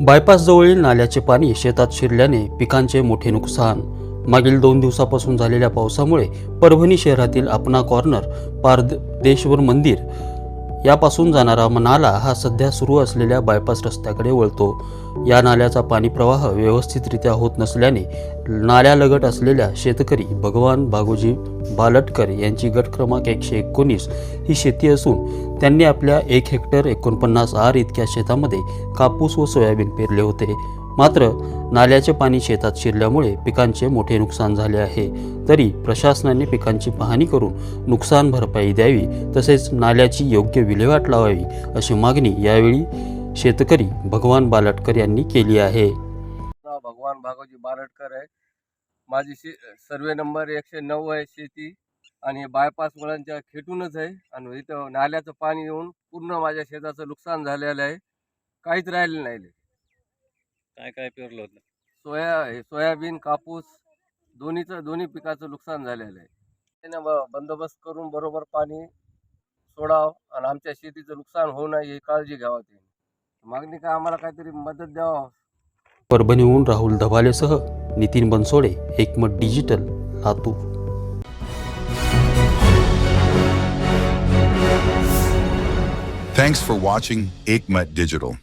बायपासजवळील नाल्याचे पाणी शेतात शिरल्याने पिकांचे मोठे नुकसान. मागील दोन दिवसापासून झालेल्या पावसामुळे परभणी शहरातील अपना कॉर्नर पारदेश्वर मंदिर यापासून जाणारा नाला हा सध्या सुरू असलेल्या बायपास रस्त्याकडे वळतो. या नाल्याचा पाणी प्रवाह व्यवस्थितरित्या होत नसल्याने नाल्यालगत असलेल्या शेतकरी भगवान बागोजी बालटकर यांची गट क्रमांक एकशे एकोणीस ही शेती असून त्यांनी आपल्या एक हेक्टर एकोणपन्नास आर इतक्या शेतामध्ये कापूस व सोयाबीन पेरले होते. मात्र नाल्याचे पाणी शेतात शिरल्यामुळे पिकांचे मोठे नुकसान झाले आहे. तरी प्रशासनाने पिकांची पाहणी करून नुकसान भरपाई द्यावी तसेच नाल्याची योग्य विल्हेवाट लावावी अशी मागणी यावेळी शेतकरी भगवान बालटकर यांनी केली आहे. भगवान भागवजी बारटकर आहे. माझी शे सर्वे नंबर एकशे नऊ आहे शेती आणि बायपास मुलांच्या खेटूनच आहे. आणि इथं नाल्याचं पाणी येऊन पूर्ण माझ्या शेताचं नुकसान झालेलं आहे. काहीच राहिलेलं नाही. काय काय पेरलं होतं? सोया हे सोयाबीन कापूस दोन्हीचं दोन्ही पिकाचं नुकसान झालेलं आहे. त्यानं ब बंदोबस्त करून बरोबर पाणी सोडावं आणि आमच्या शेतीचं नुकसान होऊ नये ही काळजी घ्यावी. मागणी काय आम्हाला काहीतरी मदत द्यावं परभणीहून Rahul धबालेसह Nitin Bansode Ekmat digital Latur Thanks for watching Aikmat Digital.